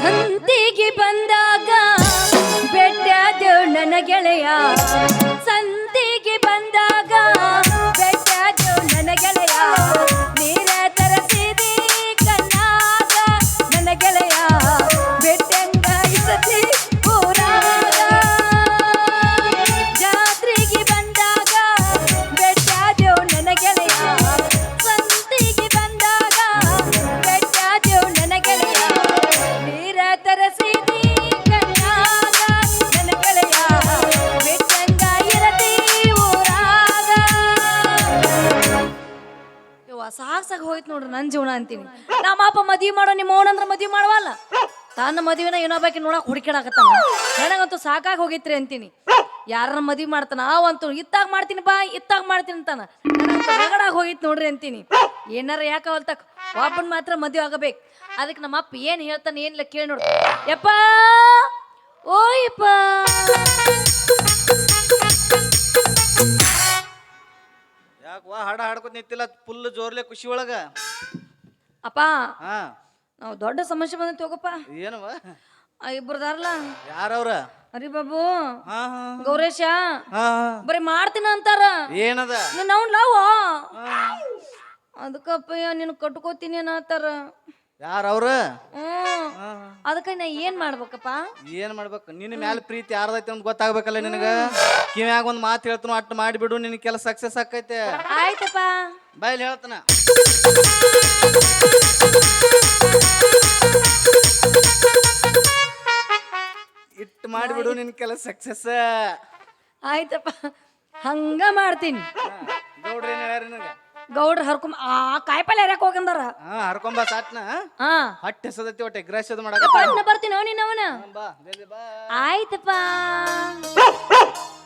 ಸಂತಿಗೆ ಬಂದಾಗ ಬೆಟ್ಟದು ನನ್ನ ಗೆಳೆಯ ಸಂತಿಗೆ ಸಾಕ್ ಹೋಯ್ತು ನೋಡ್ರಿ ನನ್ನ ಜೀವನ ಅಂತೀನಿ. ನಮ್ಮ ಅಪ್ಪ ಮದ್ವಿ ಮಾಡೋ ನಿಮ್ಮ ಅವನಂದ್ರ ಮದ್ವಿ ಮಾಡವಲ್ಲ? ತನ್ನ ಮದುವೆನ ಇನ್ನೊಬ್ಬಾಕಿ ನೋಡಕ್ ಹುಡುಕಿಡಕತ್ತಾನ ನನಗಂತೂ ಸಾಕಾಗಿ ಹೋಗಿತ್ರಿ ಅಂತೀನಿ. ಯಾರನ್ನ ಮದ್ವಿ ಮಾಡ್ತಾನ? ಅವಂತೂ ಇತ್ತಾಗ ಮಾಡ್ತೀನಿ ಬಾ, ಇತ್ತಾಗ ಮಾಡ್ತೀನಿ ಅಂತಾನ. ಹೋಗಿತ್ತು ನೋಡ್ರಿ ಅಂತೀನಿ. ಏನಾರ ಯಾಕ ಅವಲ್ತಕ್ ಒಬ್ಬನ್ ಮಾತ್ರ ಮದ್ವೆ ಆಗಬೇಕು. ಅದಕ್ಕೆ ನಮ್ಮ ಅಪ್ಪ ಏನ್ ಹೇಳ್ತಾನೆ ಏನಿಲ್ಲ ಕೇಳಿ ನೋಡು. ಯಪ್ಪ! ಓ ಯಾಕವಾ ಹಾಡ ಹಾಡ್ಕೊತ ನಿಂತಿಲ್ಲ ಫುಲ್ ಜೋರ್ಲೆ ಖುಷಿ ಒಳಗ. ಅಪ್ಪ ಹಾ. ನಾವು ದೊಡ್ಡ ಸಮಸ್ಯೆ ಬಂದಂತ ಹೋಗಪ್ಪ ಏನವ ಆ ಇಬ್ರದಾರಲ್ಲ ಯಾರವ್ರ? ಅರಿ ಬಾಬು ಹಾ ಹಾ. ಗೌರೇಶ ಹಾ ಬರೀ ಮಾಡ್ತೀನ ಅಂತಾರ. ಏನದ? ನೀನ್ ಅವ್ನ್ ಲವ್? ಅದಕ್ಕಪ್ಪಯ್ಯ ನೀನು ಕಟ್ಕೋತೀನಿ ಅನ್ನತ್ತಾರ. ಯಾರವ್ರ ಅವರು? ಅದಕ್ಕೆ ನಾ ಏನ್ ಮಾಡ್ಬೇಕಪ್ಪ? ಏನ್ ಮಾಡ್ಬೇಕು? ನಿನ್ನ ಮ್ಯಾಲ ಪ್ರೀತಿ ಯಾರ್ದೈತೆ ಅಂತ ಗೊತ್ತಾಗ್ಬೇಕಲ್ಲ ನಿನಗ? ಕಿವ್ಯಾಗ ಒಂದ್ ಮಾತು ಹೇಳ್ತನು ಅಟ್ ಮಾಡಿಬಿಡು ನಿನ್ ಕೆಲಸ ಸಕ್ಸಸ್ ಆಕೈತೆ. ಆಯ್ತಪ್ಪ. ಬಾಯಲ್ಲಿ ಹೇಳ್ತನ. ಇಟ್ ಮಾಡಿಬಿಡು ನಿನ್ ಕೆಲಸ ಸಕ್ಸಸ್ ಆಯ್ತಪ್ಪ. ಹಂಗ ಮಾಡ್ತೀನಿ. ನೋಡ್ರಿ ನಿನಗ? ಗೌಡ್ರ ಹರ್ಕೊಂಬ ಆ ಕಾಯಿಪಲ್ಲೆ ಹರ್ಯಾಕ ಹೋಗಂದಾರ ಹಾ ಹರ್ಕೊಂಬ ಸಾತ್ನ. ಹಾ. ಹೆಸದತ್ತಿ ಹೆಸದೈತಿ ಒಟ್ಟೆ ಗ್ರಾಸ್ ಅದು ಮಾಡಕ ಬರ್ತೀನಿ ಅವನಿ. ಅವನ ಬಾ ಜಲ್ದಿ ಬಾ. ಆಯ್ತಪ್ಪ.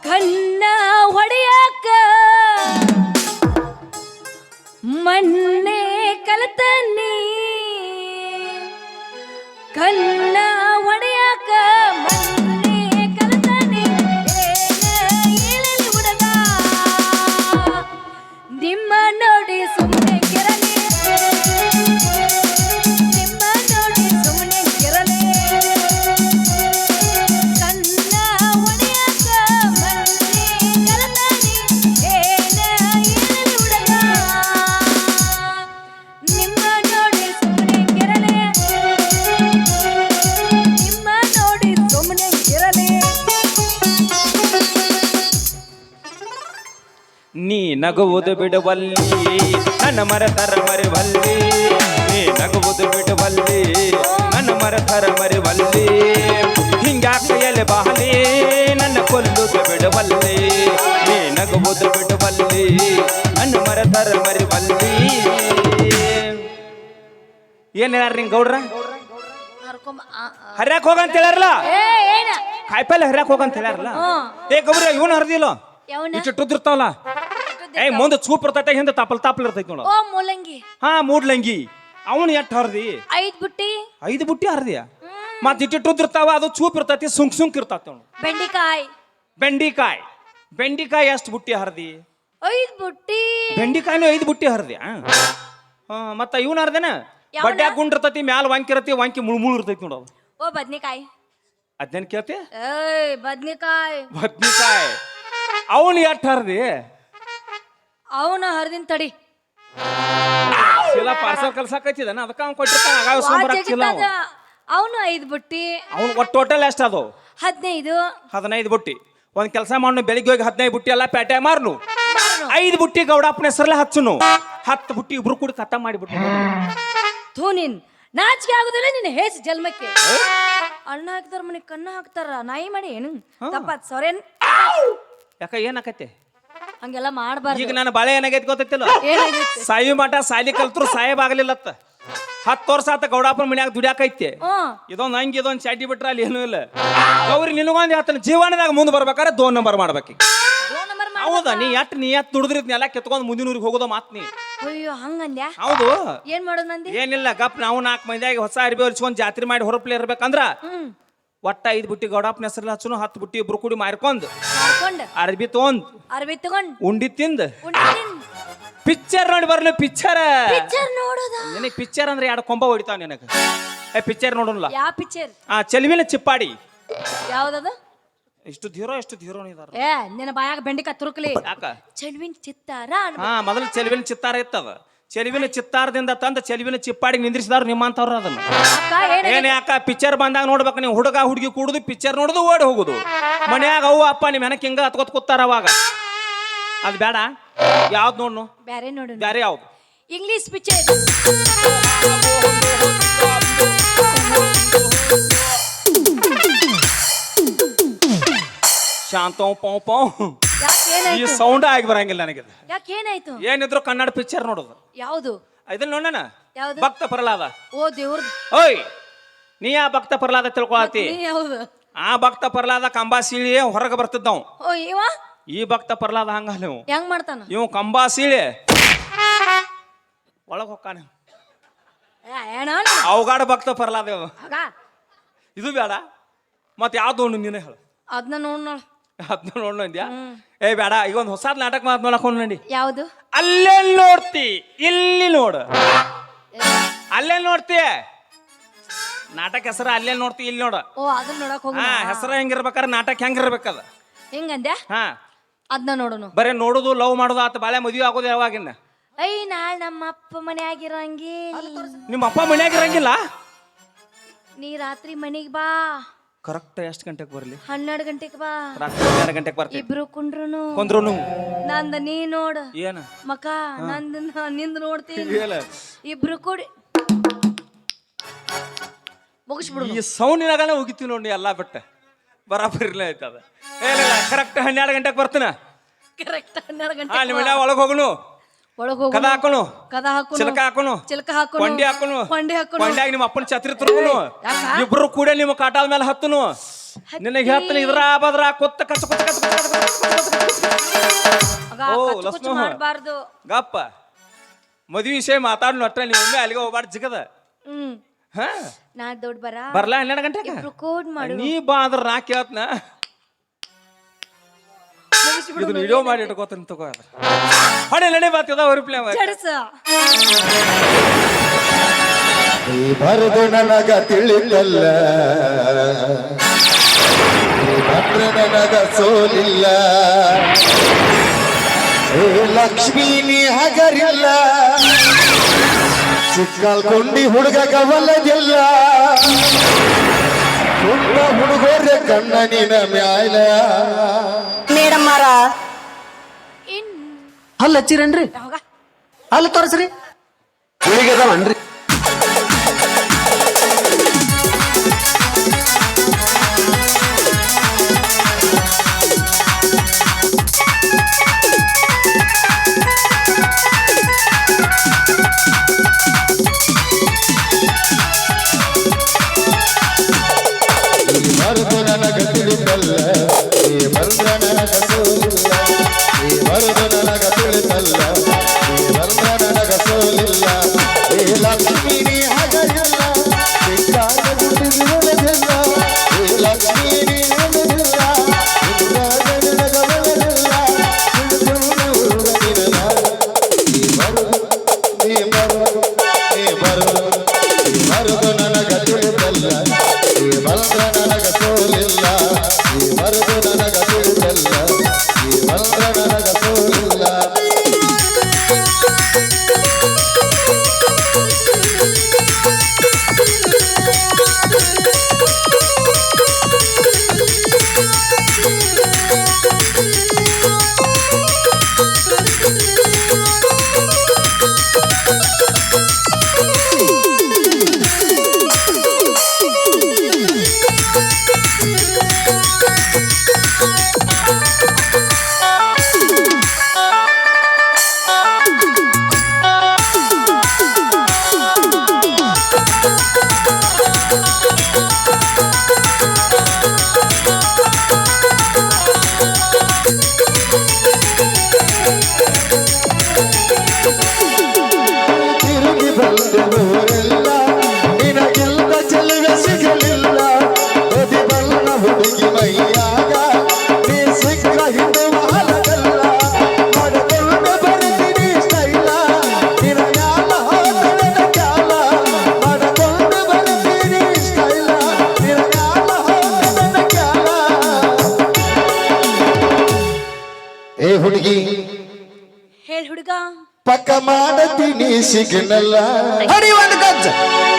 ಕಣ್ಣ ಹೊಡೆಯಾಕ ಮಣ್ಣೆ ಕಲತನ್ನಿ ಕಣ್ಣ ನಗುವುದು ಬಿಡುವಲ್ಲಿ ನನ್ನ ಮರತರ ಮರಿವಲ್ಲಿ. ನೀ ನಗುವುದು ಬಿಡುವಲ್ಲಿ ನನ್ನ ಮರತರ ಮರಿವಲ್ಲಿ. ಹಿಂಗಾಕೆಯಲ್ಲಿ ಎಲೆ ಬಾಲಿ ನನ್ನ ಕೊಲ್ಲುದು ಬಿಡುವಲ್ಲಿ. ನೀ ನಗುವುದು ಬಿಡುವಲ್ಲಿ ನನ್ನ ಮರತರ ಮರಿವಲ್ಲಿ. ಏನ್ ಹೇಳ್ಯಾರ ನಿಂಗ್ ಗೌಡ್ರ. ಹರ್ಯಾಕ್ ಹೋಗಂತ ಹೇಳ್ಯಾರಲ್ಲ? ಕಾಯಿಪಲ್ಲೆ ಹರ್ಯಾಕ್ ಹೋಗಂತ ಹೇಳ್ಯಾರಲ್ಲ. ಏ ಗೌಡ್ರ ಇವನು ಹರ್ದಿಲ್ಲ? ಇಷ್ಟು ಇಟ್ಟಿರ್ತಾವಲ್ಲ ಏ ಮುಂದೆ ಚೂಪ್ ಇರ್ತೈತೆ ಹಿಂದೆ ತಾಪಲ್ ತಾಪಲ್ ಇರ್ತೈತಿ ನೋಡು. ಓ ಮೂಲಂಗಿ. ಹಾ ಮೂಡ್ಲಂಗಿ. ಅವನು ಎಷ್ಟು ಹರ್ದಿ? ಐದು ಬುಟ್ಟಿ. ಐದು ಬುಟ್ಟಿ ಹರ್ದಿಯ? ಮತ್ ಇಟ್ಟಿಟ್ಟಿರ್ತಾವ ಅದು ಚೂಪ್ ಇರ್ತೈತಿ ಸುಂಕ್ ಸುಂಕ್ ಇರ್ತೈತಿ ನೋಡು. ಬೆಂಡಿಕಾಯಿ. ಬೆಂಡಿಕಾಯಿ. ಬೆಂಡಿಕಾಯಿ ಎಷ್ಟು ಬುಟ್ಟಿ ಹರ್ದಿ? ಐದು ಬುಟ್ಟಿ. ಬೆಂಡಿಕಾಯಿನೂ ಐದು ಬುಟ್ಟಿ ಹರ್ದಿ ಹಾ ಮತ್ತ ಇವನ್ ಹರ್ದೇನ? ಯಾವ್ನ? ಬಡ್ಡ್ಯಾಗ ಗುಂಡ್ ಮ್ಯಾಲ ವಂಕಿ ಇರತಿ ವಂಕಿ ಮುಳುಮುಳು ಮುಳ್ ಇರ್ತೈತಿ ನೋಡು ಓ ಬದ್ನಿಕಾಯಿ. ಅದೇನ್ ಕೇಳ್ತಿ? ಏಯ್ ಬದ್ನಿಕಾಯಿ. ಬದ್ನಿಕಾಯಿ. ಅವನು ಎಷ್ಟು ಹರ್ದಿ? ಅವನ ಹರಿದಿನ ತಡಿ. ಚೀಲ ಪಾರ್ಸಲ್ ಕಲ್ಸಾಕೈತಿದಾನ ಅದಕ್ಕೆ ಅವ್ನು ಕೊಟ್ಟಿರ್ತಾನ. ಆಗಾಗ ಸೋಮವಾರ ಚೀಲ ಅವ ಅವನು. ಐದು ಬುಟ್ಟಿ. ಅವ್ನು ಒಟ್ಟು ಟೋಟಲ್ ಎಷ್ಟು ಅದು? ಹದಿನೈದು. ಹದಿನೈದು ಬುಟ್ಟಿ. ಒಂದ್ ಕೆಲಸ ಮಾಡು ಬೆಳಿಗ್ಗೆ ಹೋಗಿ ಹದಿನೈದು ಬುಟ್ಟಿ ಎಲ್ಲ ಪೇಟೆ ಮಾರ್ನು. ಐದು ಬುಟ್ಟಿ ಗೌಡಪ್ಪನ ಹೆಸರಲ್ಲೇ ಹಚ್ಚುನು. ಹತ್ತು ಬುಟ್ಟಿ ಇಬ್ರು ಕೂಡ ಕಥ ಮಾಡಿಬಿಟ್ಟು ಥೂ ನೀನ್. ನಾಚಿಕೆ ಆಗುದಿಲ್ಲ ನಿನ್ನ ಹೇಸ್ ಜನ್ಮಕ್ಕೆ. ಅಣ್ಣ ಹಾಕ್ತಾರ ಮನೆಗೆ ಕಣ್ಣ ಹಾಕ್ತಾರ. ನಾಯಿ ಮಾಡಿ ಏನು? ತಪ್ಪಾತ್ ಸೊರೇನ್. ಯಾಕ ಏನಾಕತ್ತೆ ಹಂಗೆಲ್ಲ ಮಾಡಬಾರ್ದು. ಈಗ ನನ್ನ ಬಾಳೆ ಏನಾಗೈತಿ ಗೊತ್ತಿಲ್ಲ ಏನಾಗೈತೆ? ಸಾಯಿ ಮಠ ಸಾಲಿ ಕಲ್ತ್ರು ಸಾಹೇಬ್ ಆಗ್ಲಿಲ್ಲತ್ತ. ಹತ್ತು ವರ್ಷ ಆತ ಗೌಡಪ್ಪನ ಮನ್ಯಾಗ ದುಡ್ಯಾಕೈತೆ. ಹ್ಮ್ ಇದೊಂದು ಹಂಗೆ ಇದೊಂದು ಚಾಟಿ ಬಿಟ್ರ ಅಲ್ಲಿ ಏನೂ ಇಲ್ಲ. ಗೌರಿ ನಿನಗೊಂದು ಹೇಳ್ತಾನೆ ಜೀವನದಾಗ ಮುಂದೆ ಬರ್ಬೇಕಾದ್ರೆ ದೋನ್ ನಂಬರ್ ಮಾಡ್ಬೇಕು ನಂಬರ್ ಹೌದಾ? ನೀ ಎಟ್ ನೀ ಎತ್ ದುಡಿದ್ರಿ ಎಲ್ಲ ಕೆತ್ಕೊಂಡು ಮುಂದಿನ ಊರಿಗೆ ಹೋಗೋದು ಮಾತ್ ನೀ. ಅಯ್ಯೋ ಹಂಗಂದ್ಯಾ ಹೌದು. ಏನ್ ಮಾಡೋದು ನಂದಿ? ಏನಿಲ್ಲ ಗಪ್ ನಾವು ನಾಲ್ಕು ಮಂದಿಯಾಗಿ ಹೊಸ ಅರಿಬಿ ಹೊರಿಸ್ಕೊಂಡು ಜಾತ್ರೆ ಮಾಡಿ ಹೊರಪ್ಲೆ ಇರ್ಬೇಕಂದ್ರ ಒಟ್ಟ ಐದು ಬುಟ್ಟಿ ಗೌಡಪ್ಪನ ಹೆಸರಲ್ಲಿ ಹಚ್ಚನು ಹತ್ತು ಬುಟ್ಟಿ ಇಬ್ರು ಕೂಡಿ ಮಾರ್ಕೊಂಡ್. ಮಾಡ್ಕೊಂಡ್ ಅರ್ಬಿ ತೊಗೊಂಡ್ ಅರ್ಬಿ ತಗೊಂಡ್. ಉಂಡಿ ತಿಂದ್. ಪಿಕ್ಚರ್ ನೋಡಿ ಬರ್ಲಿ ಪಿಕ್ಚರ್. ಪಿಕ್ಚರ್ ನೋಡೋದ? ನಿನಗೆ ಪಿಕ್ಚರ್ ಅಂದ್ರೆ ಎರಡು ಕೊಂಬ ಹೊಡಿತಾವ ನಿನಗೆ? ಏ ಪಿಕ್ಚರ್ ನೋಡೋಣ ಯಾವ ಪಿಕ್ಚರ್? ಆ ಚೆಲುವಿನ ಚಿಪ್ಪಾಡಿ. ಯಾವ್ದದ? ಇಷ್ಟು ಧೀರೋ ಎಷ್ಟು ಧೀರೋ ಇದಾರ. ಏ ನಿನ್ನ ಬಾಯಾಗ ಬೆಂಡಿಕಾಯಿ ತುರುಕ್ಲಿ ಯಾಕ? ಚೆಲುವಿನ ಚಿತ್ತಾರ. ಹಾ ಮೊದಲು ಚೆಲುವಿನ ಚಿತ್ತಾರ ಇತ್ತದ. ಚೆಲುವಿನ ಚಿತ್ತಾರದಿಂದ ತಂದು ಚೆಲುವಿನ ಚಿಪ್ಪಾಡಿಗೆ ನಿಂದ್ರಿಸಿದಾರು ನಿಮ್ಮಂತವ್ರ ಅದನ್ನ. ಏನ ಯಾಕ ಪಿಕ್ಚರ್ ಬಂದಾಗ ನೋಡ್ಬೇಕು ನೀವು ಹುಡುಗ ಹುಡುಗಿ ಕೂಡುದು ಪಿಕ್ಚರ್ ನೋಡುದು ಓಡಿ ಹೋಗುದು. ಮನ್ಯಾಗ ಅವ್ವ ಅಪ್ಪ ನಿಮ್ ಹೆನಕ್ ಹಿಂಗ ಹತ್ಕೊತ್ ಕೂತಾರ ಅವಾಗ. ಅದ್ ಬೇಡ. ಯಾವ್ದು ನೋಡ್ನು? ಬ್ಯಾರೆ ನೋಡು ಬೇರೆ ಯಾವ್ದು? ಇಂಗ್ಲಿಷ್ ಪಿಕ್ಚರ್ ಶಾಂತ ಪೌ ಪೌ. ಈ ಸೌಂಡ್ ಆಗಿ ಬರಂಗಿಲ್ಲ ನನಗೆ. ಯಾಕೆ ಏನಾಯ್ತು ಏನಿದ್ರು ಕನ್ನಡ ಪಿಕ್ಚರ್ ನೋಡೋದು. ಯಾವುದು? ಇದನ್ನ ನೋಡೋಣ? ಯಾವ್ದು? ಭಕ್ತ ಪ್ರಹ್ಲಾದ. ಓ ದೇವ್ರ ಓಯ್ ನೀ ಆ ಭಕ್ತ ಪ್ರಹ್ಲಾದ ತಿಳ್ಕೊಳತಿ ಆ ಭಕ್ತ ಪ್ರಹ್ಲಾದ ಕಂಬಾ ಸೀಳಿ ಹೊರಗೆ ಬರ್ತಿದ್ದವ್ ಓ ಇವ? ಈ ಭಕ್ತ ಪ್ರಹ್ಲಾದ ಹಂಗಲ್ಲ ನೀವು ಹೆಂಗ್ ಮಾಡ್ತಾನ? ಇವ್ ಕಂಬಾ ಸೀಳಿ ಒಳಗ್ ಹೊಕ್ಕಾನ ಏ, ಏನ ಅವಗಾಡ ಭಕ್ತ ಪ್ರಹ್ಲಾದ ಇವ. ಇದು ಬೇಡ. ಮತ್ತೆ ಯಾವ್ದು ನೀನೇ ಹೇಳು. ಅದನ್ನ ನೋಡ್ ನೋಡ್. ಅದನ್ನ ನೋಡ್ ಅಂದ್ಯಾ? ಏ ಬೇಡ ಈಗ ಒಂದು ಹೊಸಾದ್ ನಾಟಕ ಮಾತು ನೋಡಕ್ ನೋಡಿ. ಯಾವುದು? ಅಲ್ಲೇ ನೋಡ್ತಿ ಇಲ್ಲಿ ನೋಡು. ಅಲ್ಲೇ ನೋಡ್ತಿ? ನಾಟಕ ಹೆಸರು ಅಲ್ಲೇ ನೋಡ್ತಿ ಇಲ್ಲಿ ನೋಡು. ಓ ಅದನ್ನ ನೋಡಕ್ ಹೋಗ ಹಾ ಹೆಸರು ಹೆಂಗಿರ್ಬೇಕಾರೆ ನಾಟಕ ಹೆಂಗಿರ್ಬೇಕದ. ಹೆಂಗಂದ್ಯಾ ಹಾ. ಅದನ್ನ ನೋಡೋನು. ಬರೇ ನೋಡುದು ಲವ್ ಮಾಡೋದು ಆತ ಬಾಳೆ ಮದುವೆ ಆಗೋದು ಯಾವಾಗಿನ್ನ ಐ ನಾಳೆ ನಮ್ಮ ಅಪ್ಪ ಮನೆ ಆಗಿರಂಗಿಲ್ಲ ನಿಮ್ಮ ಅಪ್ಪ ಮನ್ಯಾಗ ಇರಂಗಿಲ್ಲ ನೀ ರಾತ್ರಿ ಮನೆಗೆ ಬಾ. ಕರೆಕ್ಟ್ ಎಷ್ಟು ಗಂಟೆಗೆ ಬರಲಿ? ಹನ್ನೆರಡು ಗಂಟೆಗೆ ಬಾ. ರಾತ್ರಿ ಹನ್ನೆರಡು ಗಂಟೆಗೆ ಬರ್ತೀನಿ ಇಬ್ರು ಕುಂಡ್ರುನು ಕುಂದ್ರುನು? ನಂದ ನೀ ನೋಡ. ಏನ? ಮಕ ನಂದ ನಿಂದ ನೋಡ್ತೀನಿ. ಹೇಳ. ಇಬ್ರು ಕೂಡಿ. ಮುಗಿಸ್ಬಿಡು. ಈ ಸೌಂಡಿನಾಗನೇ ಹೋಗಿತ್ತೀವಿ ನೋಡಿ ಎಲ್ಲ ಬಿಟ್ಟ. ಬರಾಬರಿ ಇಲ್ಲ ಆಯ್ತದ ಏನಿಲ್ಲ ಕರೆಕ್ಟ್ ಹನ್ನೆರಡು ಗಂಟೆಗೆ ಬರ್ತೀನ? ಕರೆಕ್ಟ್ ಹನ್ನೆರಡು ಗಂಟೆ ಅಲ್ಲಿ ಒಳಗೆ ಹೋಗುನು? ಒಳಗ್ ಕದ ಹಾಕೋನು ಕದ ಹಾಕು ಚಿಲಕ ಹಾಕೋನು ಚಿಲಕ ಹಾಕೋನು ಕೊಂಡಿ ಹಾಕೋನು ಕೊಂಡಿ ಹಾಕೋನು ಕೊಂಡ್ಯಾಗ ನಿಮ್ಮ ಅಪ್ಪನ ಛತ್ರಿ ತುರುಗುನು. ಇಬ್ರು ಕೂಡ ನಿಮ್ಮ ಕಾಟಾದ ಮೇಲೆ ಹತ್ತುನು. ನಿನಗೆ ಹೇಳ್ತೀನಿ ಇದ್ರ ಬದ್ರ ಕೊತ್ತ ಕಚ್ಚ ಕೊತ್ತ ಕಚ್ಚ ಕೊತ್ತ ಮಾಡಬಾರ್ದು. ಗಪ್ಪ. ಮದ್ವಿ ವಿಷಯ ಮಾತಾಡ್ನು ಅಟ್ಟ ನೀವು ಒಮ್ಮೆ ಅಲ್ಲಿಗೆ ಹೋಗ್ಬಾರ್ದು ಜಿಗದ. ಹ್ಮ್. ಹಾ? ನಾ ದೊಡ್ಡ ಬರ. ಬರ್ಲಾ ಹನ್ನೆರಡು ಗಂಟೆಗೆ? ನೀ ಬಾ ಅಂದ್ರ ನಾ ಕೇಳ್ತನ. ಇದನ್ನ ವಿಡಿಯೋ ಮಾಡಿ ಇಟ್ಕೋತೀನಿ ತಗೋ ಹೊಡೆ ನಡಿ ಬಾತದ ಅವ್ರ ಜಡಸ. ಬರೆದು ನನಗ ತಿಳಿದಲ್ಲ. ಈ ಬಂದ್ರೆ ನನಗ ಸೋಲಿಲ್ಲ. ಏ ಲಕ್ಷ್ಮೀ ನೀ ಹಗರಿಲ್ಲ. ಚಿಕ್ಕಲ್ಕೊಂಡಿ ಹುಡುಗ ಗವಲದಿಲ್ಲ ತುಂಬ ಹುಡುಗೋರೆ ಕಣ್ಣ ನಿನ ಮ್ಯಾಲ. ಮೇಡಮ್ ಮಾರ ಹಲ್ಲ ಹಚ್ಚಿರೇನ್ರಿ ಹಲ್ಲ ತೋರಿಸ್ರಿ. ಹುಡುಗದವನ್ರಿ ಸಿಗ್ನಲ್ಲ ಹಡಿ ಒಂದು ಗಜ್ಜ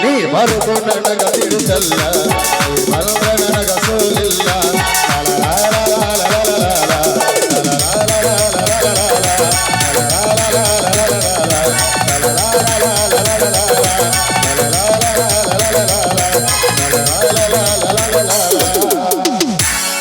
ನೀ ಬರುದು ನನಗ ತಿಳಿಸಲ್ಲ